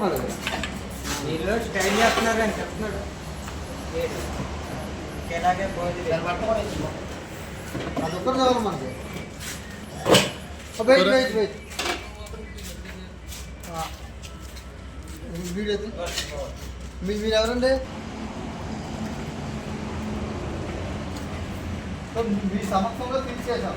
మళ్ళీ దీనిలో స్టైల్ చేస్తున్నారు కానీ చెప్తున్నాడు ఇలాగే అది ఒక్కరు చాలు మనకి వెయిట్ వెయిట్ వెయిట్ వీడియో మీరు ఎవరండి మీ సమక్షంలో తీసేసాం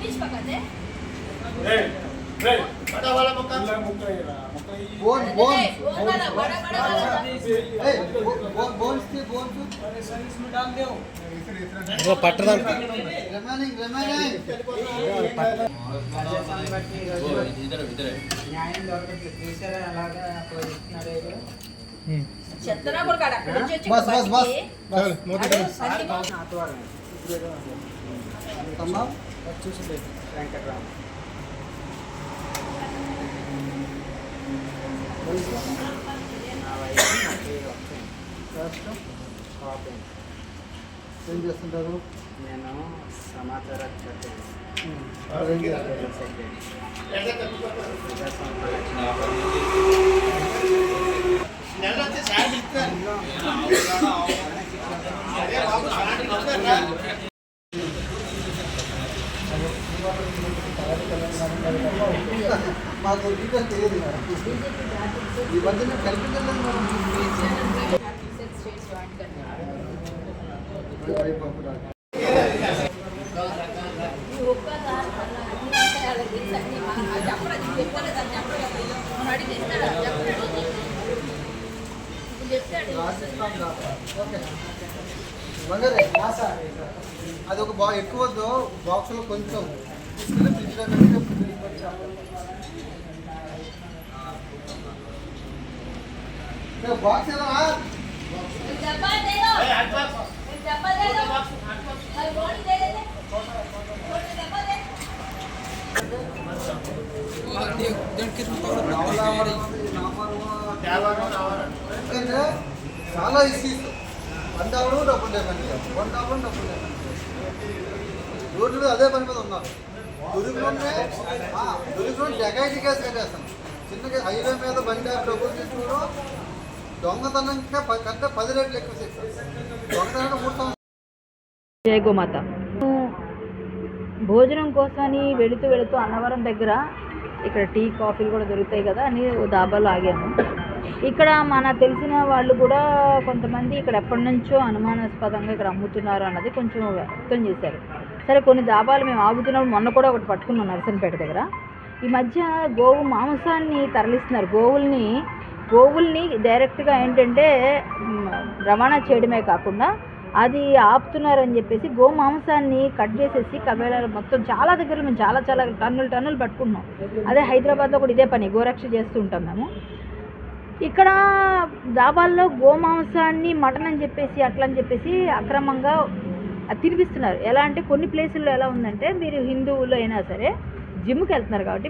ये तुम ही पकाते हैं? ఏయ్, ఏయ్, బడా వాళ్ళ ముక్క. బోన్ బోన్ नहीं, वो वाला बड़ा बड़ा वाला ఏ, బో- బో- బోన్స్ తీ, బోన్స్ పట్టదాం రిమైనింగ్ రిమైనింగ్ న్యాయం దొరకట్లేదు చూసారా అలాగా పోయిస్తున్నాడు ఏదో చెత్తనా కూడా అక్కడ నుంచి వచ్చి బస్, బస్, బస్. బయటికి. అమ్మా చూసి వెంకట్రామ్ ఫస్ట్ కాపీ ఏం చేస్తుంటారు? నేను సమాచార చట్టాను మాకు డీటెయిల్ తెలియదు మేడం ఈ మధ్య మేము కల్పించలేదు మేడం అది ఒక బా ఎక్కువ బాక్స్లో కొంచెం బాక్స్ బాక్స్ డబ్బా దేదో బాక్స్ హాట్ బాక్స్ చాలా ఇష్యూస్ వంద అవడం డబ్బులు లేకుండా వంద అవడం డబ్బులు లేకుండా రోడ్లు అదే పని మీద ఉన్నారు దురుగులోనే దురుగులో డెకైటీ కేసు కట్టేస్తాను చిన్నగా హైవే మీద బండి డబ్బులు తీసుకోవడం దొంగతనం కంటే పది రేట్లు ఎక్కువ దొంగతనం మూడు జయ గోమాత. భోజనం కోసమని వెళుతూ వెళుతూ అన్నవరం దగ్గర ఇక్కడ టీ కాఫీలు కూడా దొరుకుతాయి కదా అని దాబాలో ఆగాము ఇక్కడ మన తెలిసిన వాళ్ళు కూడా కొంతమంది ఇక్కడ ఎప్పటి నుంచో అనుమానాస్పదంగా ఇక్కడ అమ్ముతున్నారు అన్నది కొంచెం వ్యక్తం చేశారు. సరే కొన్ని దాబాలు మేము ఆగుతున్నప్పుడు మొన్న కూడా ఒకటి పట్టుకున్నాం నరసనపేట దగ్గర. ఈ మధ్య గోవు మాంసాన్ని తరలిస్తున్నారు. గోవుల్ని గోవుల్ని డైరెక్ట్గా ఏంటంటే రవాణా చేయడమే కాకుండా అది ఆపుతున్నారని చెప్పేసి గో మాంసాన్ని కట్ చేసేసి కబేళాలు మొత్తం చాలా దగ్గర మేము చాలా చాలా టన్నులు టన్నులు పట్టుకుంటున్నాం అదే హైదరాబాద్లో కూడా ఇదే పని గోరక్ష చేస్తూ ఉంటాం మేము. ఇక్కడ దాబాల్లో గోమాంసాన్ని మటన్ అని చెప్పేసి అట్లా అని చెప్పేసి అక్రమంగా తినిపిస్తున్నారు. ఎలా అంటే కొన్ని ప్లేసుల్లో ఎలా ఉందంటే మీరు హిందువులు అయినా సరే జిమ్కి వెళ్తున్నారు కాబట్టి